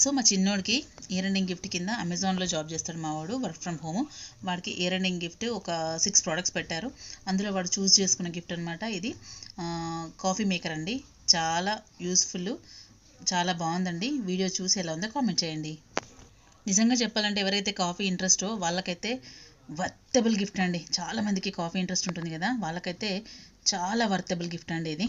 So మా చిన్నోడికి year ending gift కింద అమెజాన్లో జాబ్ చేస్తాడు మా వాడు వర్క్ ఫ్రమ్ హోమ్ వాడికి ఇయర్ ఎండింగ్ గిఫ్ట్ ఒక సిక్స్ ప్రోడక్ట్స్ పెట్టారు. అందులో వాడు చూస్ చేసుకున్న గిఫ్ట్ అనమాట ఇది. కాఫీ మేకర్ అండి. చాలా యూస్ఫుల్ చాలా బాగుందండి. వీడియో చూసి ఎలా ఉందో కామెంట్ చేయండి. నిజంగా చెప్పాలంటే ఎవరైతే కాఫీ ఇంట్రెస్టో వాళ్ళకైతే వర్తబుల్ గిఫ్ట్ అండి. చాలామందికి కాఫీ ఇంట్రెస్ట్ ఉంటుంది కదా వాళ్ళకైతే చాలా వర్తబుల్ గిఫ్ట్ అండి ఇది.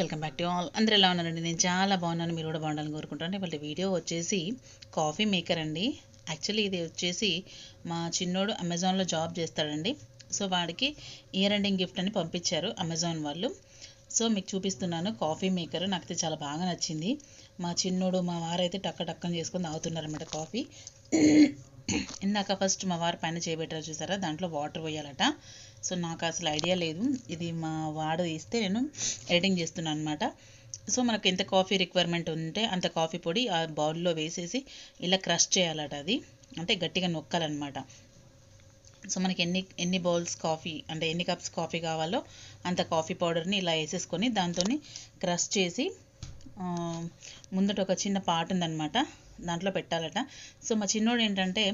వెల్కమ్ బ్యాక్ టు ఆల్ అందరూ ఎలా ఉన్నారండి? నేను చాలా బాగున్నాను. మీరు కూడా బాగుండాలని కోరుకుంటాను వాళ్ళ వీడియో వచ్చేసి కాఫీ మేకర్ అండి. యాక్చువల్లీ ఇది వచ్చేసి మా చిన్నోడు అమెజాన్లో జాబ్ చేస్తాడండి. సో వాడికి ఇయర్ ఎండింగ్ గిఫ్ట్ అని పంపించారు అమెజాన్ వాళ్ళు. సో మీకు చూపిస్తున్నాను కాఫీ మేకర్. నాకైతే చాలా బాగా నచ్చింది. మా చిన్నోడు మా వారైతే టక్క టక్కని చేసుకొని తాగుతున్నారన్నమాట కాఫీ. ఇందాక ఫస్ట్ మా వారు పైన చేయబెట్టారు చూసారా? దాంట్లో వాటర్ పోయాలట. సో నాకు అసలు ఐడియా లేదు. ఇది మా వాడు ఇస్తే నేను ఎడిటింగ్ చేస్తున్నాను అనమాట సో మనకు ఎంత కాఫీ రిక్వైర్మెంట్ ఉంటే అంత కాఫీ పొడి ఆ బౌల్లో వేసేసి ఇలా క్రష్ చేయాలట అది. అంటే గట్టిగా నొక్కాలన్నమాట. సో మనకి ఎన్ని ఎన్ని బౌల్స్ కాఫీ అంటే ఎన్ని కప్స్ కాఫీ కావాలో అంత కాఫీ పౌడర్ని ఇలా వేసేసుకొని దాంతో క్రష్ చేసి ముందట ఒక చిన్న పాట ఉందన్నమాట. దాంట్లో పెట్టాలట. సో మా చిన్నోడు ఏంటంటే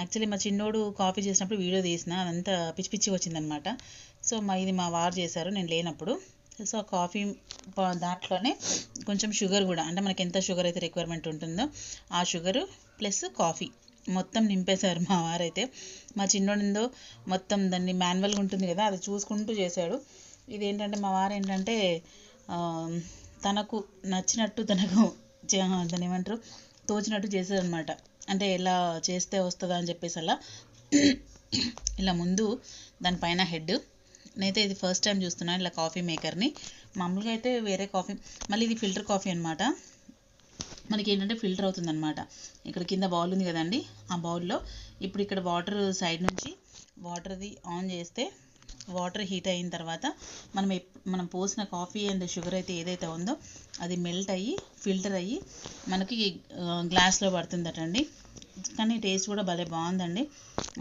యాక్చువల్లీ మా చిన్నోడు కాఫీ చేసినప్పుడు వీడియో తీసిన అదంతా పిచ్చి పిచ్చి వచ్చిందనమాట సో మా ఇది మా వారు చేశారు నేను లేనప్పుడు. సో కాఫీ దాంట్లోనే కొంచెం షుగర్ కూడా అంటే మనకి ఎంత షుగర్ అయితే రిక్వైర్మెంట్ ఉంటుందో ఆ షుగరు ప్లస్ కాఫీ మొత్తం నింపేశారు మా వారైతే. మా చిన్నోడిందో మొత్తం దాన్ని మాన్యువల్గా ఉంటుంది కదా అది చూసుకుంటూ చేశాడు. ఇది ఏంటంటే మా వారు ఏంటంటే తనకు నచ్చినట్టు తనకు దాని ఏమంటారు తోచినట్టు చేసేదనమాట అంటే ఎలా చేస్తే వస్తుందా అని చెప్పేసి అలా ఇలా ముందు దానిపైన హెడ్. నేనైతే ఇది ఫస్ట్ టైం చూస్తున్నాను ఇలా కాఫీ మేకర్ని మామూలుగా అయితే వేరే కాఫీ మళ్ళీ ఇది ఫిల్టర్ కాఫీ అనమాట మనకి ఏంటంటే ఫిల్టర్ అవుతుంది అనమాట ఇక్కడ కింద బౌల్ ఉంది కదండి ఆ బౌల్లో ఇప్పుడు ఇక్కడ వాటర్ సైడ్ నుంచి వాటర్ది ఆన్ చేస్తే వాటర్ హీట్ అయిన తర్వాత మనం మనం పోసిన కాఫీ అండ్ షుగర్ అయితే ఏదైతే ఉందో అది మెల్ట్ అయ్యి ఫిల్టర్ అయ్యి మనకి గ్లాస్లో పడుతుందటండి. కానీ టేస్ట్ కూడా భలే బాగుందండి.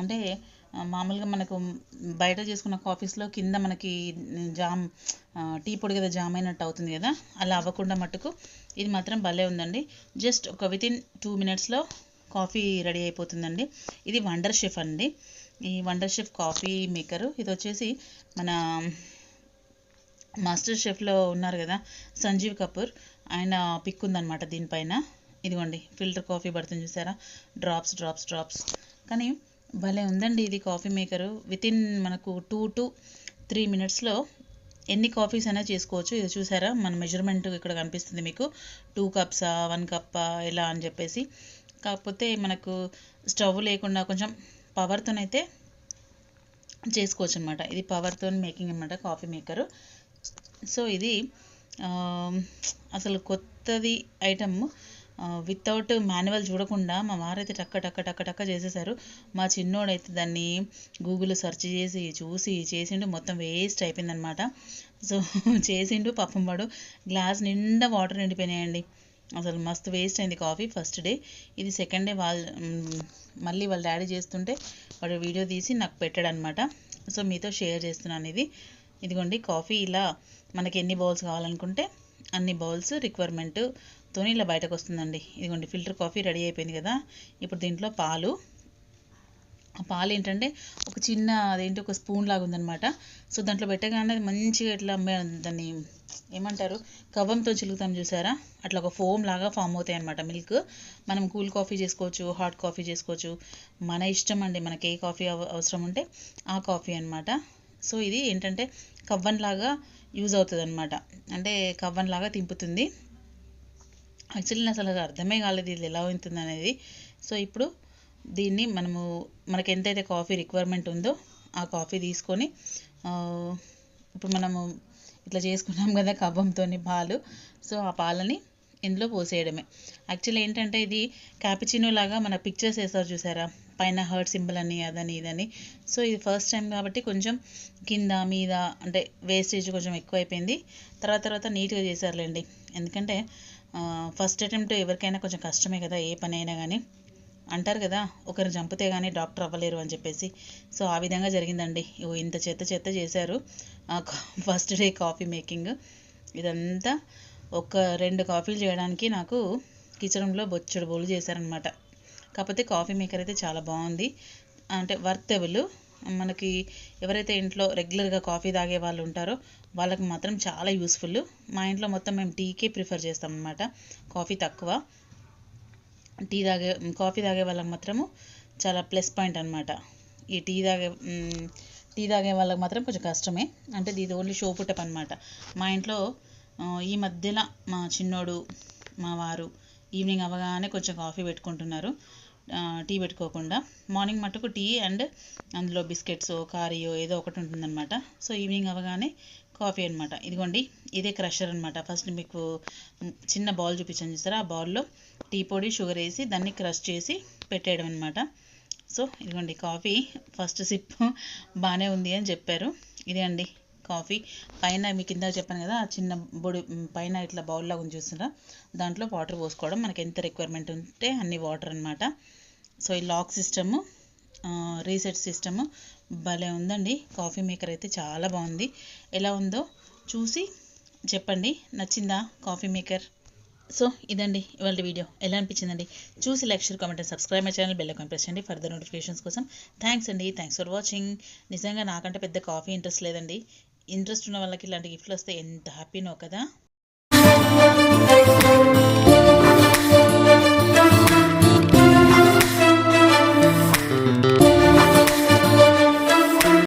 అంటే మామూలుగా మనకు బయట చేసుకున్న కాఫీస్లో కింద మనకి జామ్ టీ పొడి కదా జామ్ అయినట్టు అవుతుంది కదా అలా అవ్వకుండా మట్టుకు ఇది మాత్రం భలే ఉందండి. జస్ట్ ఒక వితిన్ టూ మినిట్స్లో కాఫీ రెడీ అయిపోతుందండి. ఇది వండర్ షెఫ్ అండి. ఈ వండర్ షెఫ్ కాఫీ మేకరు ఇది వచ్చేసి మన మాస్టర్ షెఫ్లో ఉన్నారు కదా సంజీవ్ కపూర్. ఆయన పిక్ ఉందన్నమాట దీనిపైన. ఇదిగోండి ఫిల్టర్ కాఫీ పడుతుంది చూసారా? డ్రాప్స్ డ్రాప్స్ డ్రాప్స్ కానీ భలే ఉందండి ఇది కాఫీ మేకరు వితిన్ మనకు టూ టు త్రీ మినిట్స్లో ఎన్ని కాఫీస్ అయినా చేసుకోవచ్చు. ఇది చూసారా? మన మెజర్మెంట్ ఇక్కడ కనిపిస్తుంది మీకు. టూ కప్సా వన్ కప్పా ఎలా అని చెప్పేసి. కాకపోతే మనకు స్టవ్ లేకుండా కొంచెం పవర్తోనైతే చేసుకోవచ్చు అనమాట ఇది పవర్తో మేకింగ్ అనమాట కాఫీ మేకరు సో ఇది అసలు కొత్తది ఐటమ్ వితౌట్ మాన్యువల్ చూడకుండా మా వారైతే టక్క టక్క టక్క టక్క చేసేసారు. మా చిన్నోడైతే దాన్ని గూగుల్ సెర్చ్ చేసి చూసి చేసిండు మొత్తం వేస్ట్ అయిపోయిందనమాట. సో చేసిండు పాపం వాడు గ్లాస్ నిండా వాటర్ నిండిపోయినాయండి. అసలు మస్తు వేస్ట్ అయింది కాఫీ ఫస్ట్ డే ఇది సెకండ్ డే వాళ్ళ మళ్ళీ వాళ్ళ డాడీ చేస్తుంటే వాడు వీడియో తీసి నాకు పెట్టాడు అనమాట సో మీతో షేర్ చేస్తున్నాను ఇది. ఇదిగోండి కాఫీ ఇలా మనకి ఎన్ని బౌల్స్ కావాలనుకుంటే అన్ని బౌల్స్ రిక్వైర్మెంట్తో ఇలా బయటకు వస్తుందండి. ఇదిగోండి ఫిల్టర్ కాఫీ రెడీ అయిపోయింది కదా. ఇప్పుడు దీంట్లో పాలు పాలు ఏంటంటే ఒక చిన్న అదేంటి ఒక స్పూన్ లాగా ఉందనమాట సో దాంట్లో పెట్టగానే మంచిగా ఇట్లా దాన్ని ఏమంటారు? కవ్వంతో చిలుగుతాం చూసారా? అట్లా ఒక ఫోమ్ లాగా ఫామ్ అవుతాయి అనమాట మిల్క్. మనం కూల్ కాఫీ చేసుకోవచ్చు హాట్ కాఫీ చేసుకోవచ్చు. మన ఇష్టం అండి మనకి ఏ కాఫీ అవసరం ఉంటే ఆ కాఫీ అనమాట సో ఇది ఏంటంటే కవ్వన్ లాగా యూజ్ అవుతుంది అనమాట అంటే కవ్వన్ లాగా తింపుతుంది. యాక్చువల్లీ అసలు అర్థమే కాలేదు ఇది ఎలా ఉంటుంది అనేది సో ఇప్పుడు దీన్ని మనము మనకి ఎంతైతే కాఫీ రిక్వైర్మెంట్ ఉందో ఆ కాఫీ తీసుకొని ఇప్పుడు మనము ఇట్లా చేసుకున్నాం కదా కవ్వంతో పాలు సో ఆ పాలని ఇందులో పోసేయడమే. యాక్చువల్లీ ఏంటంటే ఇది క్యాపిచినో లాగా మన పిక్చర్స్ వేస్తారు చూసారా? పైన హర్ట్ సింబల్ అని అదని ఇదని. సో ఇది ఫస్ట్ టైం కాబట్టి కొంచెం కింద మీద అంటే వేస్టేజ్ కొంచెం ఎక్కువైపోయింది. తర్వాత తర్వాత నీట్గా చేశారులేండి. ఎందుకంటే ఫస్ట్ అటెంప్ట్ ఎవరికైనా కొంచెం కష్టమే కదా ఏ పని అయినా కానీ అంటారు కదా ఒకరు చంపితే కానీ డాక్టర్ అవ్వలేరు అని చెప్పేసి. సో ఆ విధంగా జరిగిందండి. ఓ ఇంత చెత్త చెత్త చేశారు. ఫస్ట్ డే కాఫీ మేకింగ్ ఇదంతా ఒక రెండు కాఫీలు చేయడానికి నాకు కిచెన్లో బొచ్చడు బోలు చేశారనమాట కాకపోతే కాఫీ మేకర్ అయితే చాలా బాగుంది. అంటే వర్తెబుల్. మనకి ఎవరైతే ఇంట్లో రెగ్యులర్గా కాఫీ తాగే వాళ్ళు ఉంటారో వాళ్ళకి మాత్రం చాలా యూస్ఫుల్ మా ఇంట్లో మొత్తం మేము టీకే ప్రిఫర్ చేస్తాం అనమాట కాఫీ తక్కువ. టీ తాగే కాఫీ తాగే వాళ్ళకి మాత్రము చాలా ప్లస్ పాయింట్ అనమాట ఈ టీ తాగే టీ తాగే వాళ్ళకి మాత్రం కొంచెం కష్టమే. అంటే ఇది ఓన్లీ షో పుట్టప్ అనమాట మా ఇంట్లో ఈ మధ్యలో మా చిన్నోడు మా వారు ఈవినింగ్ అవ్వగానే కొంచెం కాఫీ పెట్టుకుంటున్నారు. టీ పెట్టుకోకుండా. మార్నింగ్ మట్టుకు టీ అండ్ అందులో బిస్కెట్స్ కారియో ఏదో ఒకటి ఉంటుందన్నమాట. సో ఈవినింగ్ అవ్వగానే కాఫీ అనమాట ఇదిగోండి ఇదే క్రషర్ అనమాట ఫస్ట్ మీకు చిన్న బౌల్ చూపించాను చూసారా? ఆ బౌల్లో టీ పొడి షుగర్ వేసి దాన్ని క్రష్ చేసి పెట్టేయడం అనమాట సో ఇదిగోండి కాఫీ ఫస్ట్ సిప్ బాగానే ఉంది అని చెప్పారు. ఇదే అండి కాఫీ. పైన మీకు కింద చెప్పాను కదా ఆ చిన్న బొడి పైన ఇట్లా బౌల్లో ఉంది చూస్తారా దాంట్లో వాటర్ పోసుకోవడం మనకి ఎంత రిక్వైర్మెంట్ ఉంటే అన్ని వాటర్ అనమాట సో ఈ లాక్ సిస్టము రీసెట్ సిస్టము భలే ఉందండి. కాఫీ మేకర్ అయితే చాలా బాగుంది. ఎలా ఉందో చూసి చెప్పండి. నచ్చిందా కాఫీ మేకర్ సో ఇదండి ఇవాళ వీడియో ఎలా అనిపించిందండి? చూసి like share comment subscribe my channel bell icon press చేయండి. ఫర్దర్ నోటిఫికేషన్స్ కోసం థ్యాంక్స్ అండి. థ్యాంక్స్ ఫర్ వాచింగ్ నిజంగా నాకంటే పెద్ద కాఫీ ఇంట్రెస్ట్ లేదండి. ఇంట్రెస్ట్ ఉన్న వాళ్ళకి ఇలాంటి గిఫ్ట్లు వస్తే ఎంత హ్యాపీనో కదా?